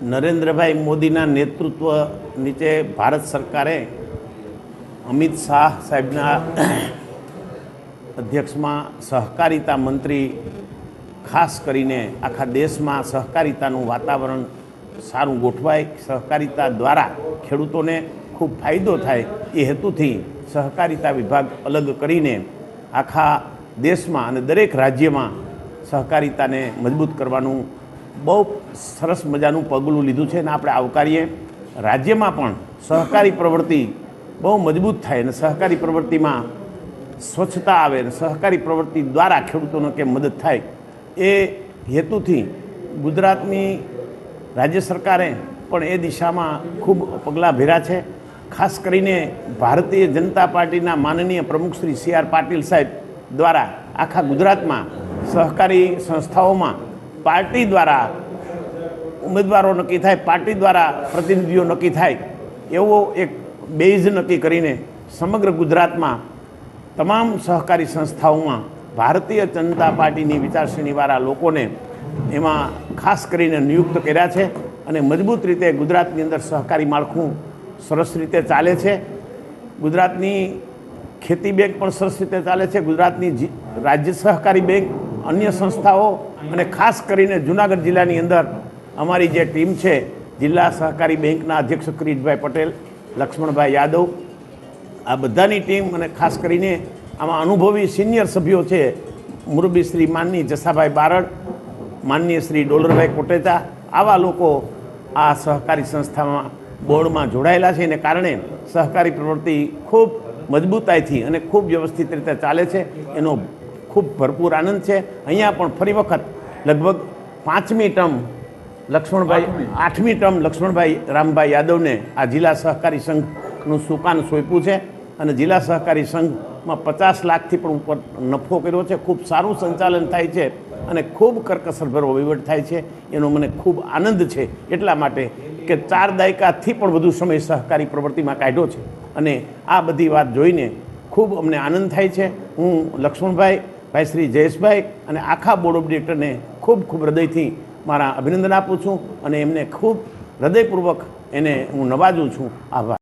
નરેન્દ્રભાઈ મોદીના નેતૃત્વ નીચે ભારત સરકારે અમિત શાહ સાહેબના અધ્યક્ષમાં સહકારિતા મંત્રી ખાસ કરીને આખા દેશમાં સહકારિતાનું વાતાવરણ સારું ગોઠવાય. સહકારિતા દ્વારા ખેડૂતોને ખૂબ ફાયદો થાય એ હેતુથી સહકારિતા વિભાગ અલગ કરીને આખા દેશમાં અને દરેક રાજ્યમાં સહકારિતાને મજબૂત કરવાનું બહુ સરસ મજાનું પગલું લીધું છે અને આપણે આવકારીએ. રાજ્યમાં પણ સહકારી પ્રવૃત્તિ બહુ મજબૂત થાય અને સહકારી પ્રવૃત્તિમાં સ્વચ્છતા આવે અને સહકારી પ્રવૃત્તિ દ્વારા ખેડૂતોને કેમ મદદ થાય એ હેતુથી ગુજરાતની રાજ્ય સરકારે પણ એ દિશામાં ખૂબ પગલાં ભેરા છે. ખાસ કરીને ભારતીય જનતા પાર્ટીના માનનીય પ્રમુખ શ્રી સી આર પાટીલ સાહેબ દ્વારા આખા ગુજરાતમાં સહકારી સંસ્થાઓમાં પાર્ટી દ્વારા ઉમેદવારો નક્કી થાય, પાર્ટી દ્વારા પ્રતિનિધિઓ નક્કી થાય, એવો એક બેઝ નક્કી કરીને સમગ્ર ગુજરાતમાં તમામ સહકારી સંસ્થાઓમાં ભારતીય જનતા પાર્ટીની વિચારશ્રેણીવાળા લોકોને એમાં ખાસ કરીને નિયુક્ત કર્યા છે અને મજબૂત રીતે ગુજરાતની અંદર સહકારી માળખું સરસ રીતે ચાલે છે. ગુજરાતની ખેતી બેંક પણ સરસ રીતે ચાલે છે. ગુજરાતની રાજ્ય સહકારી બેંક અન્ય સંસ્થાઓ અને ખાસ કરીને જુનાગઢ જિલ્લાની અંદર અમારી જે ટીમ છે, જિલ્લા સહકારી બેંકના અધ્યક્ષ કિરીટભાઈ પટેલ, લક્ષ્મણભાઈ યાદવ, આ બધાની ટીમ અને ખાસ કરીને આમાં અનુભવી સિનિયર સભ્યો છે, મુરબી શ્રી માનની જસાભાઈ બારડ, માનનીય શ્રી ડોલરભાઈ કોટેચા આવા લોકો આ સહકારી સંસ્થામાં બોર્ડમાં જોડાયેલા છે. એને કારણે સહકારી પ્રવૃત્તિ ખૂબ મજબૂતાઈથી અને ખૂબ વ્યવસ્થિત રીતે ચાલે છે. એનો ખૂબ ભરપૂર આનંદ છે. અહીંયા પણ ફરી વખત લગભગ પાંચમી ટર્મ લક્ષ્મણભાઈ આઠમી ટર્મ લક્ષ્મણભાઈ રામભાઈ યાદવને આ જિલ્લા સહકારી સંઘનું સુકાન સોંપ્યું છે અને જિલ્લા સહકારી સંઘમાં પચાસ લાખથી પણ ઉપર નફો કર્યો છે. ખૂબ સારું સંચાલન થાય છે અને ખૂબ કરકસરભરો વહીવટ થાય છે. એનો મને ખૂબ આનંદ છે. એટલા માટે કે ચાર દાયકાથી પણ વધુ સમય સહકારી પ્રવૃત્તિમાં કાઢ્યો છે. અને આ બધી વાત જોઈને ખૂબ અમને આનંદ થાય છે. હું લક્ષ્મણભાઈ ભાઈ શ્રી જયેશભાઈ અને આખા બોર્ડ ઓફ ડિરેક્ટરને ખૂબ ખૂબ હૃદયથી મારા અભિનંદન આપું છું અને એમને ખૂબ હૃદયપૂર્વક એને હું નવાજું છું. આભાર.